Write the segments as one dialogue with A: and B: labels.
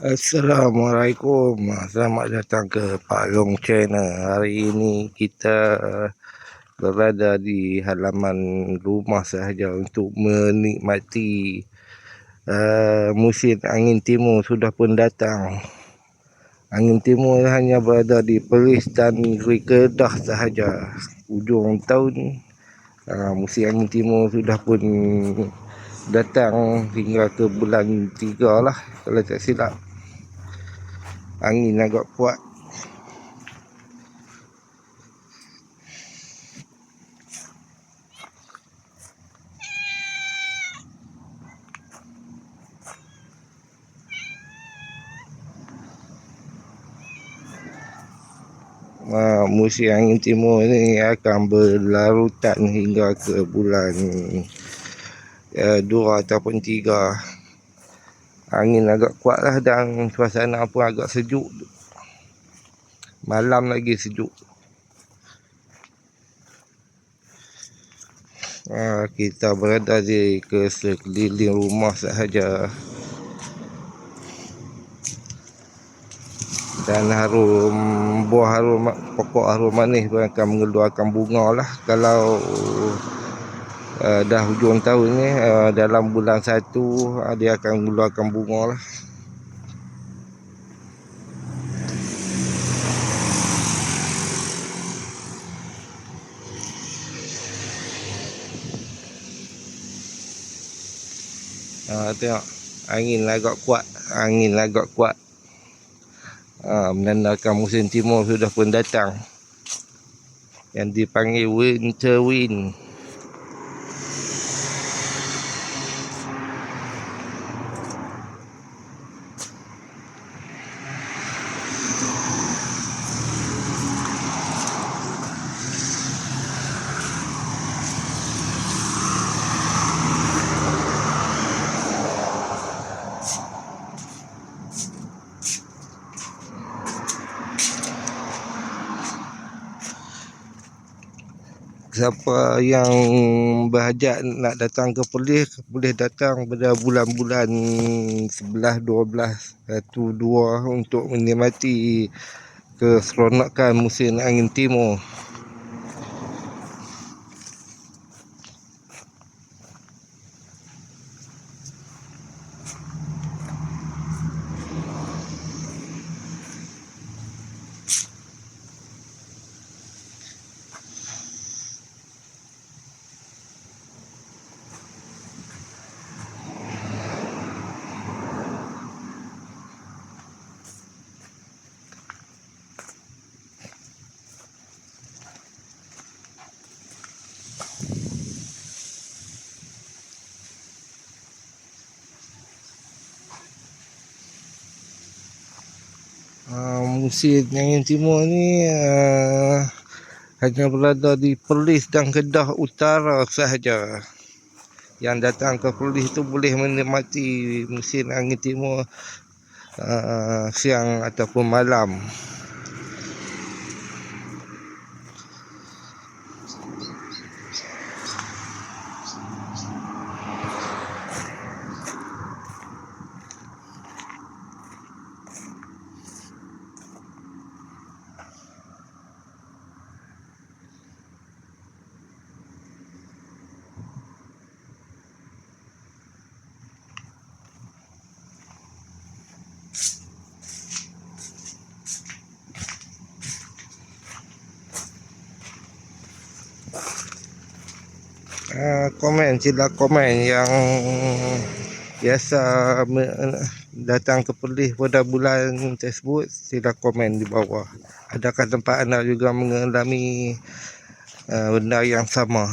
A: Assalamualaikum. Selamat datang ke Pak Long Channel. Hari ini kita berada di halaman rumah sahaja untuk menikmati uh, musim angin timur sudah pun datang. Angin timur hanya berada di Perlis dan Negeri Kedah sahaja. Ujung tahun uh, musim angin timur sudah pun datang hingga ke bulan 3 lah kalau tak silap angin agak kuat. Uh, musim angin timur ini akan berlarutan hingga ke bulan ya, dua ataupun tiga angin agak kuat lah dan suasana pun agak sejuk. Malam lagi sejuk. Ha, kita berada di ke sekeliling rumah sahaja. Dan harum buah harum pokok harum manis akan mengeluarkan bunga lah. Kalau uh, dah hujung tahun ni uh, dalam bulan satu uh, dia akan mengeluarkan bunga lah. Uh, tengok. Angin agak kuat. Angin agak kuat. Uh, menandakan musim timur sudah pun datang. Yang dipanggil winter wind siapa yang berhajat nak datang ke Perlis boleh datang pada bulan-bulan 11 12 1 2 untuk menikmati keseronokan musim angin timur uh, musim angin timur ni uh, hanya berada di Perlis dan Kedah Utara sahaja. Yang datang ke Perlis tu boleh menikmati musim angin timur uh, siang ataupun malam. Uh, komen sila komen yang biasa datang ke Perlis pada bulan tersebut sila komen di bawah. Adakah tempat anda juga mengalami uh, benda yang sama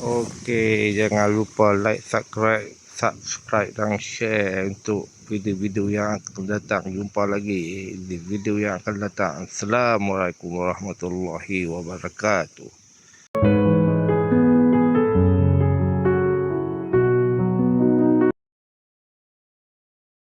A: Okey, jangan lupa like, subscribe, subscribe dan share untuk video-video yang akan datang. Jumpa lagi di video yang akan datang. Assalamualaikum warahmatullahi wabarakatuh.